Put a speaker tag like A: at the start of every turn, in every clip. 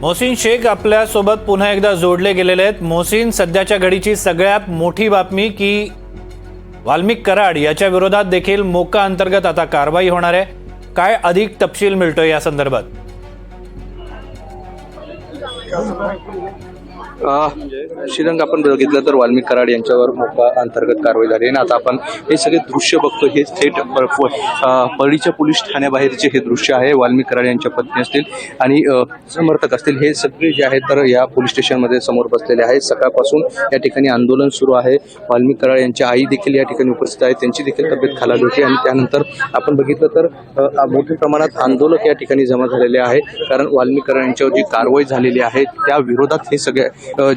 A: मोहसिन शेख आपल्यासोबत पुन्हा एकदा जोडले गेलेले आहेत. मोहसिन सध्याच्या घडीची सगळ्यात मोठी बातमी की वाल्मिक कराड याच्या विरोधात देखील मोका अंतर्गत आता कारवाई होणार आहे. काय अधिक तपशील मिळतोय या संदर्भात?
B: श्रीरंग आपण बघितलं तर वाल्मिक कराड यांच्यावर मोठा अंतर्गत कारवाई झाली आणि आता आपण हे सगळे दृश्य बघतो हे थेट प- परळीच्या पोलीस ठाण्याबाहेरचे हे दृश्य आहे. वाल्मिक कराड यांच्या पत्नी असतील आणि समर्थक असतील हे सगळे जे आहेत तर या पोलीस स्टेशनमध्ये समोर बसलेले आहेत. सकाळपासून या ठिकाणी आंदोलन सुरू आहे. वाल्मिक कराड यांची आई देखील या ठिकाणी उपस्थित आहे. त्यांची देखील तब्येत खालावली होती आणि त्यानंतर आपण बघितलं तर मोठ्या प्रमाणात आंदोलक या ठिकाणी जमा झालेले आहे. कारण वाल्मिक कराड यांच्यावर जी कारवाई झालेली आहे त्या विरोधात हे सगळे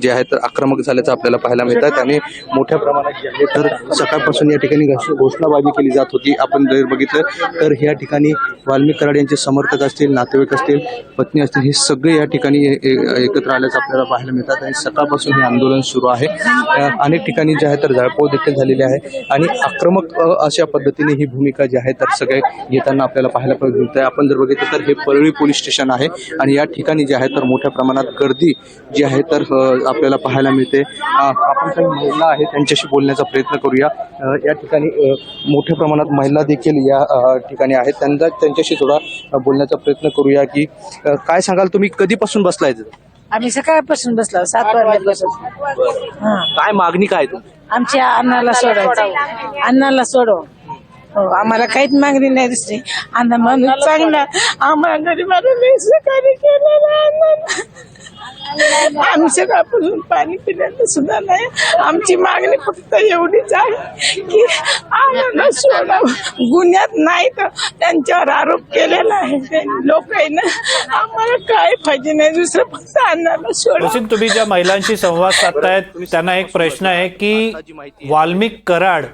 B: जे आहे तर आक्रमक झाल्याचं आपल्याला पाहायला मिळतात आणि मोठ्या प्रमाणात जे आहे तर सकाळपासून या ठिकाणी घोषणाबाजी केली जात होती. आपण जर बघितलं तर या ठिकाणी वाल्मिक कराड यांचे समर्थक असतील नातेवाईक असतील पत्नी असतील हे सगळे या ठिकाणी एकत्र आल्याचं आपल्याला पाहायला मिळतात. आणि सकाळपासून हे आंदोलन सुरू आहे. अनेक ठिकाणी जे आहे तर जळपोळ देखील झालेली आहे. आणि आक्रमक अशा पद्धतीने ही भूमिका जी आहे तर सगळे घेताना आपल्याला पाहायला मिळत आहे. आपण जर बघितलं तर हे परळी पोलीस स्टेशन आहे. आणि या ठिकाणी जे आहे तर मोठ्या प्रमाणात गर्दी जी आहे तर अ, आपल्याला पाहायला मिळते. आपण काही महिला आहेत त्यांच्याशी बोलण्याचा प्रयत्न करूया. या ठिकाणी मोठ्या प्रमाणात महिला देखील या ठिकाणी आहेत. त्यांचा त्यांच्याशी थोडा बोलण्याचा प्रयत्न करूया की काय सांगाल तुम्ही? कधीपासून बसलाय?
C: आम्ही सकाळपासून बसलो सात वाजल्यापासून हा.
B: काय मागणी काय
C: आमच्या अण्णाला सोडायचं. अण्णाला सोडव. हो आम्हाला काहीच मागणी नाही दुसरी. अण्णा माणूस चांगला. आम्हाला गरीबाला लई पाणी पिण्याचं सुद्धा नाही. आमची मागणी फक्त एवढीच आहे की आम्हाला सोडावं गुन्ह्यात नाही तर त्यांच्यावर आरोप केलेला आहे. लोकांना आम्हाला काय पाहिजे नाही. दुसरं फक्त अन्नाला
A: सोडा. तुम्ही ज्या महिलांशी संवाद साधतायत त्यांना एक प्रश्न आहे की वाल्मिक कराड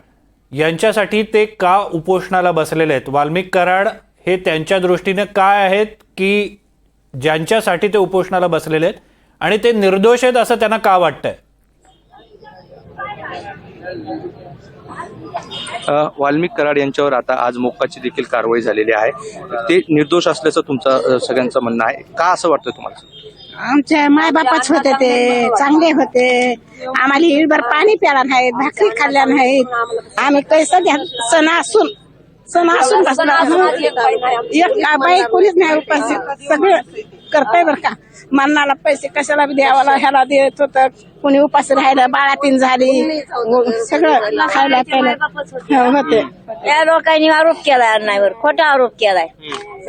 A: यांच्यासाठी ते का उपोषणाला बसलेले आहेत? वाल्मिक कराड हे त्यांच्या दृष्टीने काय आहेत की ज्यांच्यासाठी ते उपोषणाला बसलेले आहेत? आणि ते निर्दोष आहेत असं त्यांना का वाटतंय?
B: अ, वाल्मिक कराड यांच्यावर आता आज मोक्काची देखील कारवाई झालेली आहे. ते निर्दोष असल्याचं तुमचं सगळ्यांचं म्हणणं आहे. का असं वाटतं तुम्हाला?
C: आमच्या मायबापाच होते ते चांगले होते. आम्हाला हिळभर पाणी प्याला नाहीत भाकरी खाल्ल्या नाहीत. आम्ही पैसा द्या सण असून सण असून बसला एक बाई कोणीच नाही उपास सगळं करताय बर का? मन्नाला पैसे कशाला द्यावाला ह्याला देत होत. कोणी उपास राहिलं बाळातीन झाली. सगळं खायला प्यायला. होते.
D: या लोकांनी आरोप केलाय अण्णावर खोटा आरोप केलाय.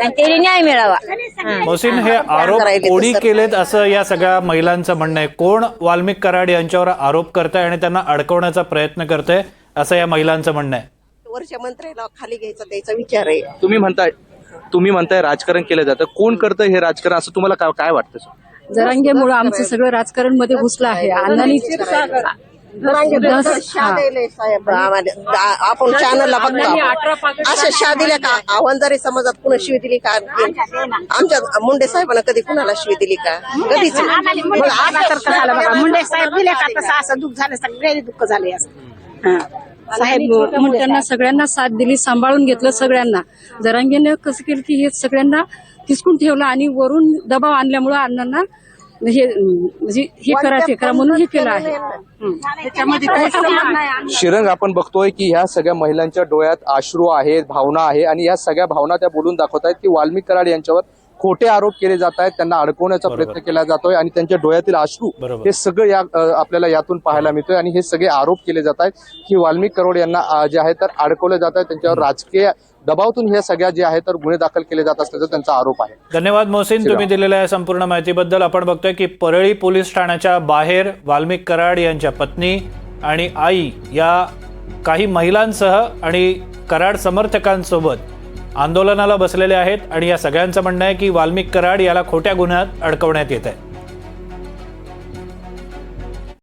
D: आणि त्याने न्याय मिळावा. हं.
A: मोहसिन हे आरोप कोणी केलेत असं या सगळ्या महिलांचं म्हणणं आहे. कोण वाल्मिक कराड यांच्यावर आरोप करताय आणि त्यांना अडकवण्याचा प्रयत्न करतंय असं या महिलांचं म्हणणं आहे?
E: वर्ष मंत्र्याला खाली घ्यायचा त्याचा विचार आहे.
B: तुम्ही म्हणताय तुम्ही म्हणताय राजकारण केलं जातं. कोण करतं हे राजकारण? असं तुम्हाला काय काय वाटतं sir?
F: जरांगेमुळे आमचं सगळं राजकारणमध्ये घुसलं आहे. अण्णांनी
E: आपण चॅनलला बघतो. अशा शा दिल्या का वंजारी समाजात कुणा शिवी दिली का? आमच्या मुंडे साहेबांना कधी कुणाला शिवी दिली का? कधीच. नाही. मग
C: मुंडे साहेब दिले का? तसं असं दुःख झालं सगळे दुःख झाले असं. हा.
F: साहेब मोठ्यांना सगळ्यांना साथ दिली सांभाळून घेतलं सगळ्यांना. जरांगेने कसं केलं की हे सगळ्यांना हिसकून ठेवलं आणि वरून दबाव आणल्यामुळं अण्णांना हे म्हणजे हे करा ते करा म्हणून हे केलं आहे.
B: शिरंग आपण बघतोय की ह्या सगळ्या महिलांच्या डोळ्यात अश्रू आहेत भावना आहे आणि या सगळ्या भावना त्या बोलून दाखवत आहेत की वाल्मिक कराड यांच्यावर खोटे आरोप केले जात आहेत त्यांना अडकवण्याचा. प्रयत्न केला जातोय आणि त्यांच्या डोळ्यातील अश्रू. हे सगळं या आपल्याला यातून पाहायला मिळतोय आणि हे सगळे आरोप केले जात आहेत. की वाल्मिक कराड यांना जे आहे तर अडकवले जात आहे. त्यांच्यावर राजकीय दबावातून हे सगळ्या जे आहे तर गुन्हे दाखल केले जात असल्याचा त्यांचा आरोप आहे.
A: धन्यवाद मोहसिन तुम्ही दिलेल्या या संपूर्ण माहितीबद्दल. आपण बघतोय की परळी पोलीस ठाण्याच्या बाहेर वाल्मिक कराड यांच्या पत्नी आणि आई या काही महिलांसह आणि कराड समर्थकांसोबत आंदोलनाला बसलेले आहेत आणि या सगळ्यांचं म्हणणं आहे की वाल्मिक कराड याला खोट्या गुन्ह्यात अडकवण्यात येत आहे